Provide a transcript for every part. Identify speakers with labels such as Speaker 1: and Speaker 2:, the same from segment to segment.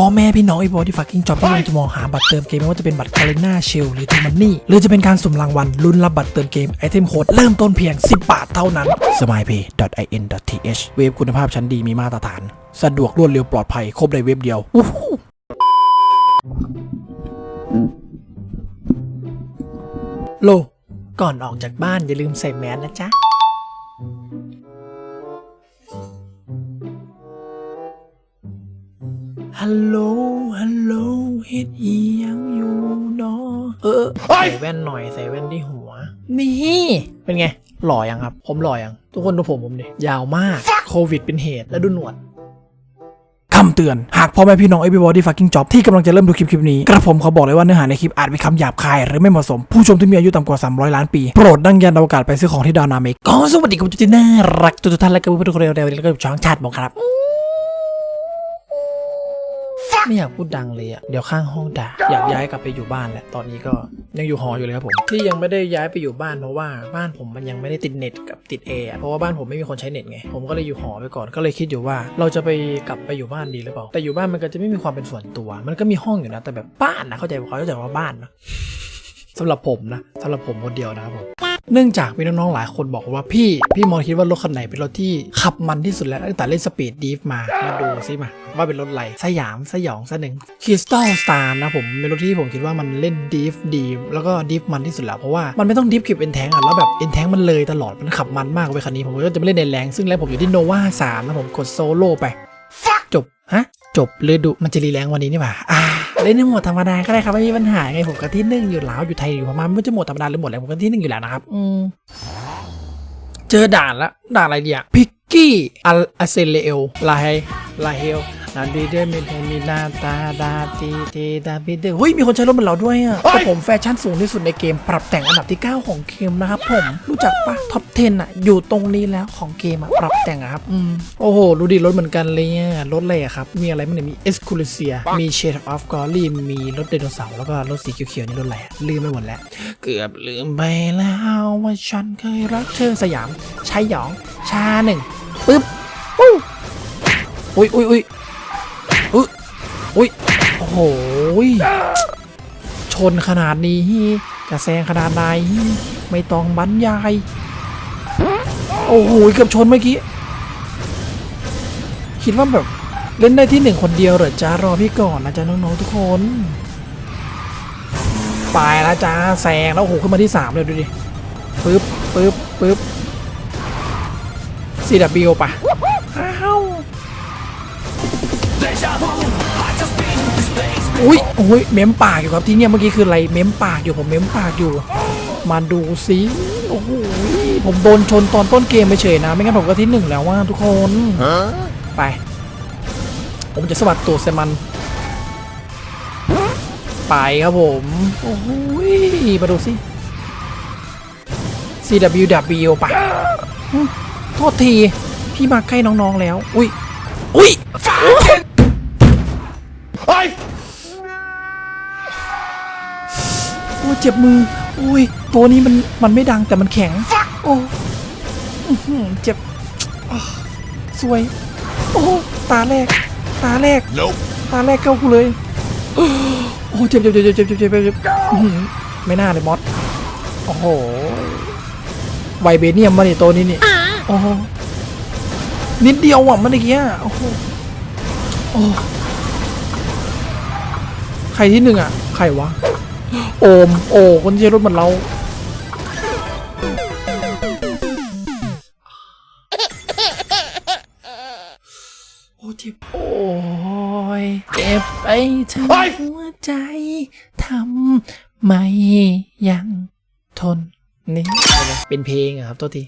Speaker 1: พ่อแม่พี่น้องไอ้บอที่ฟักกิ้งจ็อบที่กำลังจะมองหาบัตรเติมเกมไม่ว่าจะเป็นบัตรคาริน่าเชลหรือทูมันนี่หรือจะเป็นการสุ่มรางวัลลุ้นรับบัตรเติมเกมไอเทมโค้ดเริ่มต้นเพียง 10 บาทเท่านั้น smilepay.in.th เว็บคุณภาพชั้นดีมีมาตรฐาน สะดวกรวดเร็วปลอดภัยครบในเว็บเดียวอู้หูโล ก่อนออกจากบ้านอย่าลืมใส่แมสนะจ๊ะ ฮัลโหล ฮัลโหลเฮ็ดอีหยังอยู่เนาะเออใส่แว่นหน่อยใส่แว่นที่หัว นี่ เป็นไง หล่อยังครับ ผมหล่อยัง ทุกคนดูผมผมดิ ยาวมาก โควิดเป็นเหตุ แล้วดูหนวดคำเตือน หากพ่อแม่พี่น้อง everybody fucking job ที่กำลังจะเริ่มดูคลิปคลิปนี้ กระผมขอบอกเลยว่าเนื้อหาในคลิปอาจมีคำหยาบคาย หรือไม่เหมาะสม ผู้ชมที่มีอายุต่ำกว่า 300 ล้านปี โปรดดังยันอวกาศไปซื้อของที่ดาวนาเมกก็สวัสดีคุณผู้ชมที่น่ารักทุกๆท่านและก็ผู้ชมทุกคนเร็วๆแล้วก็ช่องชาติบอกครับ ไม่อยากพูดดังเลยอะเดี๋ยวข้างห้องด่า อยากย้ายกลับไปอยู่บ้านแหละ ตอนนี้ก็ยังอยู่หออยู่เลยครับผม ที่ยังไม่ได้ย้ายไปอยู่บ้านเพราะว่าบ้านผมมันยังไม่ได้ติดเน็ตกับติดแอร์เพราะว่าบ้านผมไม่มีคนใช้เน็ตไง ผมก็เลยอยู่หอไปก่อน ก็เลยคิดอยู่ว่า เราจะไปกลับไปอยู่บ้านดีหรือเปล่า แต่อยู่บ้านมันก็จะไม่มีความเป็นส่วนตัว มันก็มีห้องอยู่นะ แต่แบบบ้านนะเข้าใจเขาเข้าใจว่าบ้านนะสำหรับผมนะสำหรับผมคนเดียวนะครับผม เนื่องจากมีน้องๆหลายคนบอกว่าพี่ พี่มอคิดว่ารถคันไหนเป็นรถที่ขับมันที่สุดแล้วตั้งแต่เล่นสปีดดีฟมา มาดูซิมา ว่าเป็นรถอะไรสยามสยองสะหนึ่งคริสตัลสตาร์นะผมเป็นรถที่ผมคิดว่ามันเล่นดีฟดีแล้วก็ดีฟมันที่สุดแล้วเพราะว่ามันไม่ต้องดีฟเก็บเอ็นแทงอะแล้วแบบเอ็นแทงมันเลยตลอดมันขับมันมากเว้ยคันนี้ผมก็จะไม่เล่นในแรงซึ่งแล้วผมอยู่ที่โนวาสามนะผมกดโซโล่ไปจบฮะ จบเลยดูมันจะรีแรงวันนี้นี่หว่าอ่าเล่นในโหมดธรรมดาก็ได้ครับไม่มีปัญหาไงผมก็ที่หนึ่งอยู่แล้วอยู่ไทยอยู่พม่าไม่ว่าจะโหมดธรรมดาหรือโหมดอะไรผมก็ที่หนึ่งอยู่แล้วนะครับอืมเจอด่านละด่านอะไรเดียพิกกี้อัลอาเซเลเอลลาเฮลาเฮลนาดีเดอร์มิเทมินาตาดาตีเตดาบิเดอร์เฮ้ย มีคนใช้รถเหมือนเราด้วยอะแต่ผมแฟชั่นสูงที่สุดในเกม ปรับแต่งอันดับที่ 9 ของเกมนะครับผม รู้จักปะท็อป 10 อะ อยู่ตรงนี้แล้วของเกมอะ ปรับแต่งอะครับ อืม โอ้โห ดูดิ รถเหมือนกันเลยอะ รถอะไรอะครับ มีอะไรมันเนี่ย มีเอสคูลเซีย มีเชดออฟกอรี่มีรถไดโนเสาร์ แล้วก็รถสีเขียวๆนี่รถอะไรอะลืมไปหมดแล้ว เกือบลืมไปแล้วว่าฉันเคยรักเธอสยามชายหยอง ชาหนึ่งปึ๊บอู้อุ้ยอุ้ยอุ้ยอุ้ย อุ้ยโอ้โหยชนขนาดนี้จะแซงขนาดไหนไม่ต้องบรรยาย โอ้โหเกือบชนเมื่อกี้ คิดว่าแบบเล่นได้ที่หนึ่งคนเดียวเหรอจ้ารอพี่ก่อนนะจ๊ะน้องๆทุกคนไปแล้วจ้าแซงแล้วโอ้โหขึ้นมาที่3เลยดูดิปึ๊บปึ๊บปึ๊บ CW ปะอ้าว อุ้ยโอ้ยเม้มปากอยู่ครับที่เนี่ยเมื่อกี้คืออะไรเม้มปากอยู่ผมเม้มปากอยู่ มาดูสิโอ้โหผมโดนชนตอนต้นเกมไปเฉยนะ ไม่งั้นผมก็ที่หนึ่งแล้วว่าทุกคนไป ผมจะสวัสดตัวเซมัน ไปครับผมโอ้โหมาดูสิ CWW ป่ะอืมโทษทีพี่มาใกล้น้องๆแล้ว อุ้ยอุ้ยโโอ้เจ็บมืออุ้ยตัวนี้มันมันไม่ดังแต่มันแข็ง โอ้เจ็บสวย โอ้ตาแรก ตาแรก ตาแรกเข้ากูเลยโอ้เจ็บเจ็บเจ็บเจ็บเจ็บเจ็บเจ็บไม่น่าเลยมอสโอ้โหไวเบเนียมมาเนี่ยตัวนี้นี่โอ้โหนิดเดียวอะมันเมื่อกี้โอ้โหใครที่หนึ่งอะ ใครวะ โอม โอ้คนที่ใช้รถเหมือนเรา โอ้เจ็บ โอ้ยเจ็บไปทั้งหัวใจทำไมยังทนนี่เป็นเพลงอะครับตัวที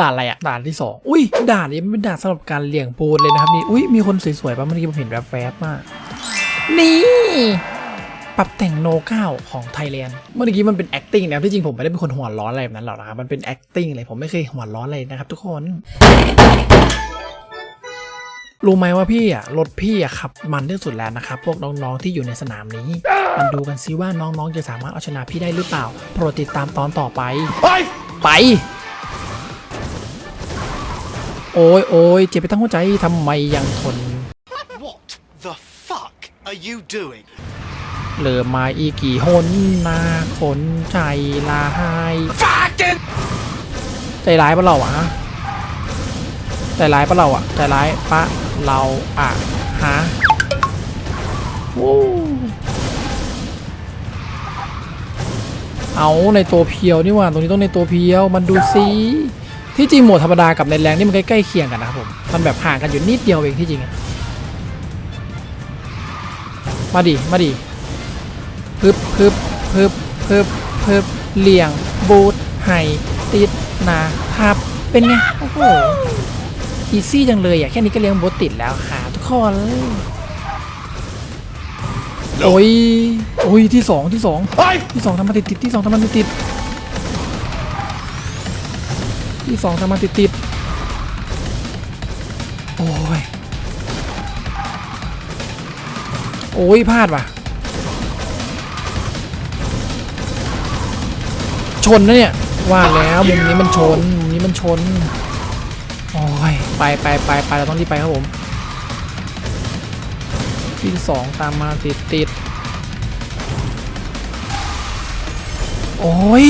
Speaker 1: ด่านอะไรอะด่านที่สองอุ้ยด่านนี้มันเป็นด่านสำหรับการเลี่ยงปูนเลยนะครับนี่อุ้ยมีคนสวยๆป่ะเมื่อกี้ผมเห็นแวบๆมากนี่ ปรับแต่งโนเก้าของไทยแลนด์เมื่อกี้มันเป็น acting นะครับที่จริงผมไม่ได้เป็นคนหัวร้อนอะไรแบบนั้นหรอกนะครับมันเป็น acting เลยผมไม่เคยหัวร้อนเลยนะครับทุกคนรู้ไหมว่าพี่อะรถพี่อะขับมันที่สุดแล้วนะครับ พวกน้องๆที่อยู่ในสนามนี้มันดูกันซิว่าน้องๆจะสามารถเอาชนะพี่ได้หรือเปล่า โปรดติดตามตอนต่อไป ไปโอ้ยโอ้ยเจ็บไปทั้งหัวใจทำไมยังทน
Speaker 2: What the fuck are you doing?
Speaker 1: เหลือมาอีกกี่หนนาคนใจลาย
Speaker 2: Fucking
Speaker 1: ใจร้ายปะเราอะฮะใจร้ายปะเราอะใจร้ายปะเราอะฮะวู้เอาในตัวเพียวนี่หว่าตรงนี้ต้องในตัวเพียวมันดูซิที่จริงโหมดธรรมดากับในแรงนี่มันใกล้ๆเคียงกันนะครับผม มันแบบห่างกันอยู่นิดเดียวเองที่จริงอะมาดิ มาดิ พึบพึบพึบพึบพึบเลี่ยง บูทไฮติดนะครับ เป็นไง โอ้โหอีซี่จังเลยอะ แค่นี้ก็เลี้ยงบูทติดแล้วค่ะทุกคนโอ้ย โอ้ย ที่สองที่สองที่สองทำมาติดติดที่สองทำมาติดติดที่สองทำมาติดติดโอ้ย โอ้ยพลาดว่ะ ชนนะเนี่ย ว่าแล้วมุมนี้มันชน มุมนี้มันชน โอ้ย ไปไปไปไปเราต้องรีบไปครับผมที่สองตามมาติดติดโอ้ย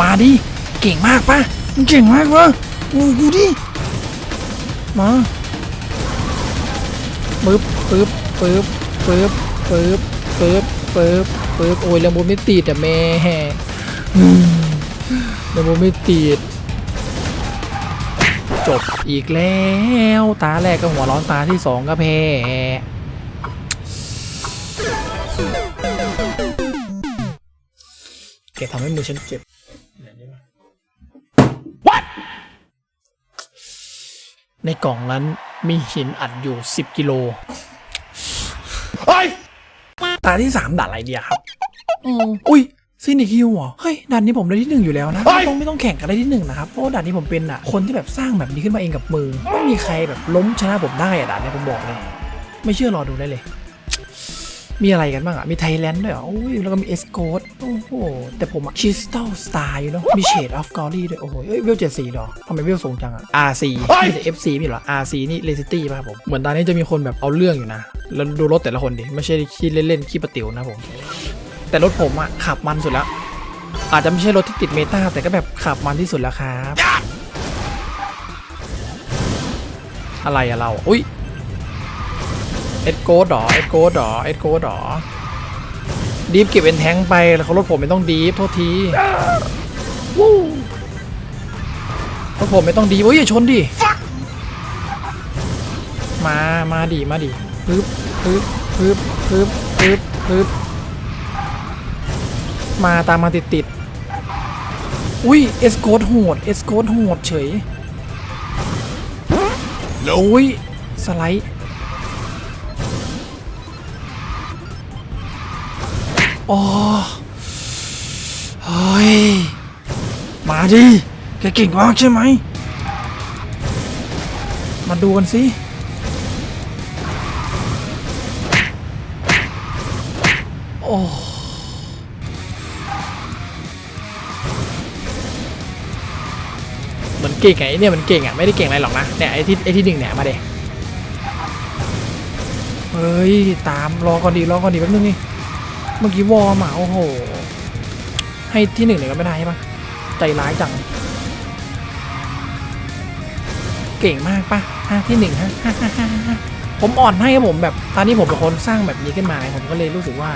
Speaker 1: มาดิ เก่งมากปะเก่งมากวะโอ้กูดิ มาปึ๊บปึ๊บปึ๊บปึ๊บปึ๊บปึ๊บปึ๊บปึ๊บโอ้ยแล้วมุมไม่ติดอะแม่ อืมแล้วมุมไม่ติด จบอีกแล้ว ตาแรกก็หัวร้อนตาที่สองก็แพ้แกทำให้มือฉันเจ็บ What ในกล่องนั้นมีหินอัดอยู่ 10 กิโล
Speaker 2: Hey!
Speaker 1: ตาที่สามด่านอะไรเดียครับอืมอุ้ย ซินิคิวเหรอเฮ้ยด่านนี้ผมได้ที่หนึ่งอยู่แล้วนะ
Speaker 2: เฮ้
Speaker 1: ไม่
Speaker 2: ย
Speaker 1: ต้องไม่ต้องแข่งกันได้ที่หนึ่งนะครับเพราะว่าด่านนี้ผมเป็นอะคนที่แบบสร้างแบบนี้ขึ้นมาเองกับมือไม่มีใครแบบล้มชนะผมได้อะด่านนี้ผมบอกเลย ไม่เชื่อรอดูได้เลย มีอะไรกันบ้างอะมีไทยแลนด์ด้วยเหรอโอ้ยแล้วก็มีเอสโกดโอ้โหแต่ผมอะชิสตัลสตาร์อยู่เนาะมีเชดออฟกอรี่ด้วยโอ้โหเอ้ยเวลเจ็ดสี่หรอทำไมเวลสูงจังอะ RC ไม่ใช่ FC ไม่ใช่เหรอ RC นี่เลซิตี้ป่ะครับผมเหมือนตอนนี้จะมีคนแบบเอาเรื่องอยู่นะแล้วดูรถแต่ละคนดิไม่ใช่ขี้เล่นๆขี้ประติ๋วนะผม แต่รถผมอะขับมันสุดแล้วอาจจะไม่ใช่รถที่ติดเมตาแต่ก็แบบขับมันที่สุดแล้วครับ อะไรอะเรา อุ้ยเอ็ดโกดหรอเอ็ดโกดหรอเอ็ดโกดหรอดีฟเก็บเป็นแทงไปแล้วเขารถผมไม่ต้องดีฟโทษทีวู้รถผมไม่ต้องดีฟโอ้ยอย่าชนดิมามาดิมาดิปึ๊บปึ๊บปึ๊บปึ๊บปึ๊บปึ๊บ มาตามมาติดติดๆอุ้ยเอสโกดโหดเอสโกดโหดเฉย
Speaker 2: Nope.
Speaker 1: อุ้ยสไลด์โอ้เฮ้ย มาดิ แกเก่งมากใช่ไหม มาดูกันสิโอ้ ก่งไงเนี่ยมันเก่งอะไม่ได้เก่งอะไรหรอกนะเนี่ยไอ้ที่ไอ้ที่หนึ่งเนี่ยมาเด็เฮ้ยตามรอก่อนดีรอก่อนดีแป๊บนึงนี่เมื่อกี้วอร์มอะโอ้โหให้ที่หนึ่งเลยก็ไม่ได้ใช่ปะใจร้ายจัง เก่งมากปะฮะที่หนึ่งฮะผมอ่อนให้ครับผมแบบตอนนี้ผมเป็นคนสร้างแบบนี้ขึ้นมาไงผมก็เลยรู้สึกว่า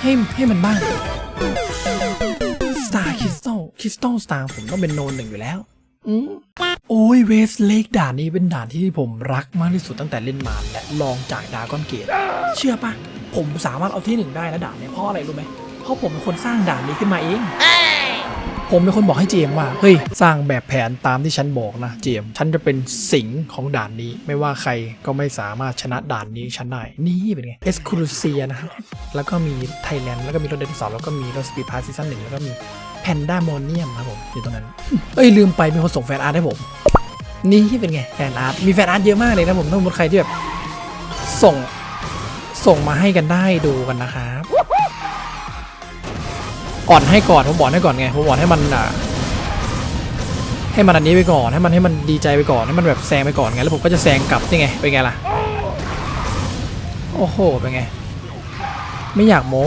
Speaker 1: ให้ให้มันบ้าง Star Crystal Crystal Star ผมต้องเป็นโนนหนึ่งอยู่แล้ว โอ้ยเวสเลกด่านนี้เป็นด่านที่ผมรักมากที่สุดตั้งแต่เล่นมาและลองจากดากอนเกตเชื่อปะผมสามารถเอาที่หนึ่งได้นะด่านเนี้ยเพราะอะไรรู้ไหมเพราะผมเป็นคนสร้างด่านนี้ขึ้นมาเองผมเป็นคนบอกให้เจมว่า เฮ้ย สร้างแบบแผนตามที่ฉันบอกนะเจม ฉันจะเป็นสิงของด่านนี้ ไม่ว่าใครก็ไม่สามารถชนะด่านนี้ฉันได้ นี่เป็นไง เอสคูลูเซียนะครับ แล้วก็มีไทยแลนด์ แล้วก็มีรถเดนสองแล้วก็มีรถสปีดพาร์ซีซั่นหนึ่งแล้วก็มี แพนด้าโมเนียมครับผมอยู่ตรงนั้น เอ้ยลืมไปมีคนส่งแฟนอาร์ตให้ผม นี่เป็นไงแฟนอาร์ตมีแฟนอาร์ตเยอะมากเลยนะผมถ้าสมมติใครที่แบบส่งส่งมาให้กันได้ดูกันนะครับอ่อนให้ก่อนผมบอกให้ก่อนไงผมบอกให้มันอะให้มันอันนี้ไปก่อนให้มันให้มันดีใจไปก่อนให้มันแบบแซงไปก่อนไงแล้วผมก็จะแซงกลับนี่ไงเป็นไงล่ะโอ้โหเป็นไง ไม่อยากโม้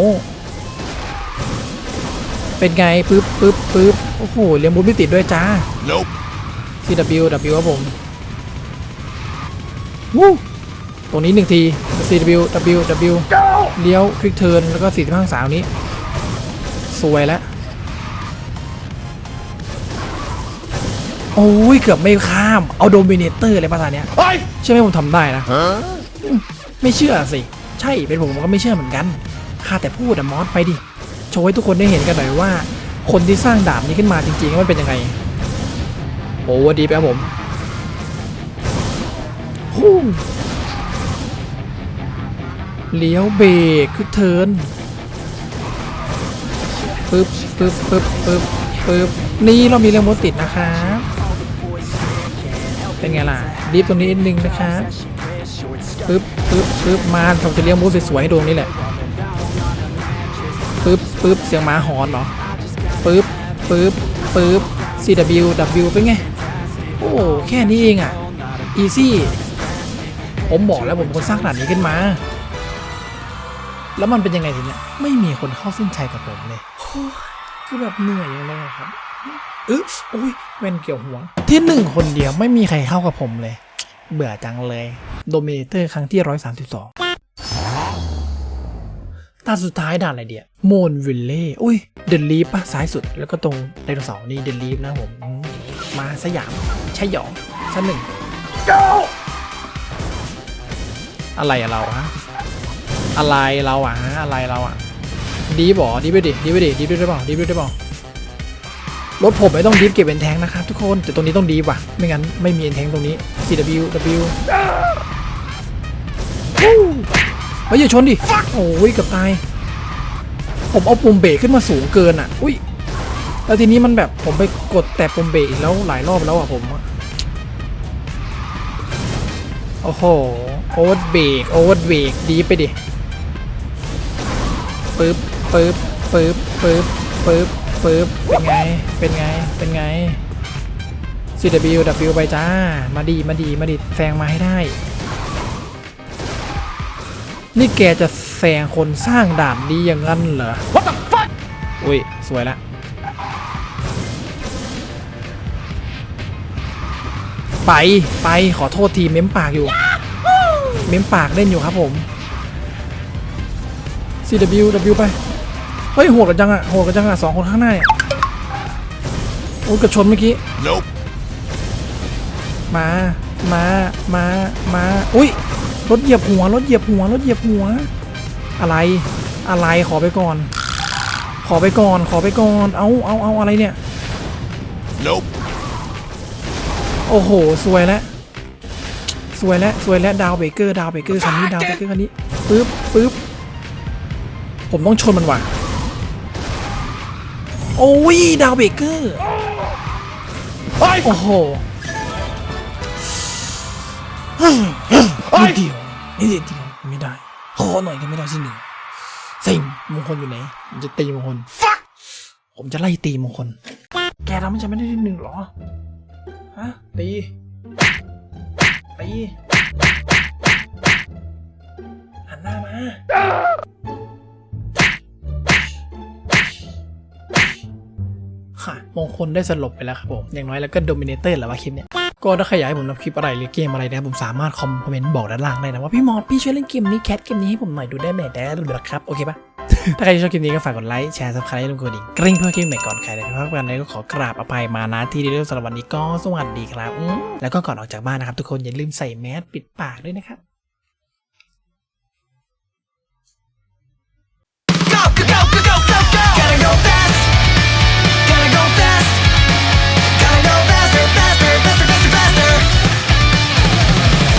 Speaker 1: เป็นไงปึ๊บปึ๊บปึ๊บโอ้โหเลี้ยงบูมไม่ติดด้วยจ้า
Speaker 2: Nope.
Speaker 1: CW W ครับผมวู้ตรงนี้หนึ่งที CW W W เลี้ยวคลิกเทิร์นแล้วก็สี่สิบห้าสาวนี้ สวยแล้ว โอ้ย เกือบไม่ข้าม เอาโดมิเนเตอร์อะไรภาษาเนี้ย
Speaker 2: Hey!
Speaker 1: เชื่อไหมผมทำได้นะ
Speaker 2: Huh?
Speaker 1: ไม่เชื่อสิ ใช่เป็นผมผมก็ไม่เชื่อเหมือนกันข้าแต่พูดอะมอสไปดิ โชว์ให้ทุกคนได้เห็นกันหน่อยว่า คนที่สร้างดาบนี้ขึ้นมาจริงๆมันเป็นยังไงโอ้ดีไปครับผมฮู้เลี้ยวเบรกคึกเทิร์นปึ๊บปึ๊บปึ๊บปึ๊บปึ๊บนี่เรามีเรื่องมดติดนะครับเป็นไงล่ะดีฟตรงนี้นิดนึงนะครับปึ๊บปึ๊บปึ๊บมาผมจะเลี้ยงมูสสวยๆให้ดูตรงนี้แหละ ปึ๊บเสียงหมาหอนเหรอปึ๊บปึ๊บปึ๊บ CW W เป็นไง โอ้ แค่นี้เองอะ easy ผมบอกแล้วผมคนสร้างขนาดนี้ขึ้นมา แล้วมันเป็นยังไงทีเนี้ยไม่มีคนเข้าเส้นชัยกับผมเลย คือแบบเหนื่อยอย่างเลยครับอึ๊โอ้ยแว่นเกี่ยวหัว ที่หนึ่งคนเดียวไม่มีใครเข้ากับผมเลย เบื่อจังเลย โดเนเตอร์ครั้งที่132 ตาสุดท้ายด่านอะไรเดียโมนวิลเล่อุ้ย เดนลีฟปะซ้ายสุด แล้วก็ตรงไดโนเสาร์นี่เดนลีฟนะผมอืมมาสยามใช่หยองชั้นหนึ่งอะไรอะเราฮะ อะไรเราอะฮะ อะไรเราอะดีบอดีไปดิ ดีไปดิ ดีด้วยได้เปล่าดีด้วยได้เปล่ารถผมไม่ต้องดีฟเก็บเป็นแทงนะครับทุกคน แต่ตรงนี้ต้องดีว่ะ ไม่งั้นไม่มีเอ็นแทงตรงนี้ CW W วู้เฮ้ยอย่าชนดิ โอ้ยเกับตาย ผมเอาปุ่มเบรกขึ้นมาสูงเกินอะ อุ้ยแล้วทีนี้มันแบบผมไปกดแต่ปุ่มเบรกแล้วหลายรอบแล้วอะผม โอ้โห โอเวอร์เบรกโอเวอร์เบรกดีไปดิ ปึ๊บ ปึ๊บ ปึ๊บ ปึ๊บ ปึ๊บ ปึ๊บ เป็นไง เป็นไง เป็นไง CW W ไปจ้า มาดี มาดี มาดีแซงมาให้ได้ นี่แกจะแซงคนสร้างด่านดีอย่างนั้นเหรอ What the fuck อุ้ย สวยละ ไปไปขอโทษทีเม้มปากอยู่ เม้มปากเล่นอยู่ครับผม CW W ไป เฮ้ยโหดกันจังอะโหดกันจังอะสองคนข้างหน้าเนี่ย โอ้ยกระชนเมื่อกี้
Speaker 2: Nope.
Speaker 1: มา มา มา มา อุ้ย รถเหยียบหัวรถเหยียบหัวรถเหยียบหัว อะไร อะไรขอไปก่อน ขอไปก่อน ขอไปก่อน เอาเอาเอาอะไรเนี่ย
Speaker 2: Nope.
Speaker 1: โอ้โหสวยแล้วสวยแล้วสวยแล้วดาวเบเกอร์ดาวเบเกอร์คันนี้ดาวเบเกอร์คันนี้ปึ๊บปึ๊บผมต้องชนมันว่ะโอ้ยดาวเบเกอร์
Speaker 2: Hey!
Speaker 1: โอ้โหนิดเดียว นิดเดียวไม่ได้ ขอหน่อยก็ไม่ได้สิหนึ่งสิงมงคลอยู่ไหนผมจะตีมงคล ผมจะไล่ตีมงคล แกทำให้ฉันไม่ได้ที่หนึ่งเหรอ ฮะ ตี ตี หันหน้ามา ค่ะ มงคลได้สลบไปแล้วครับผม อย่างน้อยแล้วก็โดมิเนเตอร์แหละว่าคลิปเนี้ย ก็ถ้าใครอยากให้ผมทำคลิปอะไรหรือเกมอะไรนะผมสามารถคอมเมนต์บอกด้านล่างได้นะว่าพี่มอสพี่ช่วยเล่นเกมนี้แคทเกมนี้ให้ผมหน่อยดูได้ไหมได้หรือครับโอเคปะถ้าใครชอบคลิปนี้ก็ฝากกดไลค์แชร์ซับสไครต์ลงกดดิ่งกริ๊งเพื่อคลิปใหม่ก่อนใครเลยพี่พักกันเลยก็ขอกราบอภัยมานะที่ได้เรื่องสำหรับวันนี้ก็สวัสดีครับแล้วก็ก่อนออกจากบ้านนะครับทุกคนอย่าลืมใส่แมสปิดปากด้วยนะครับ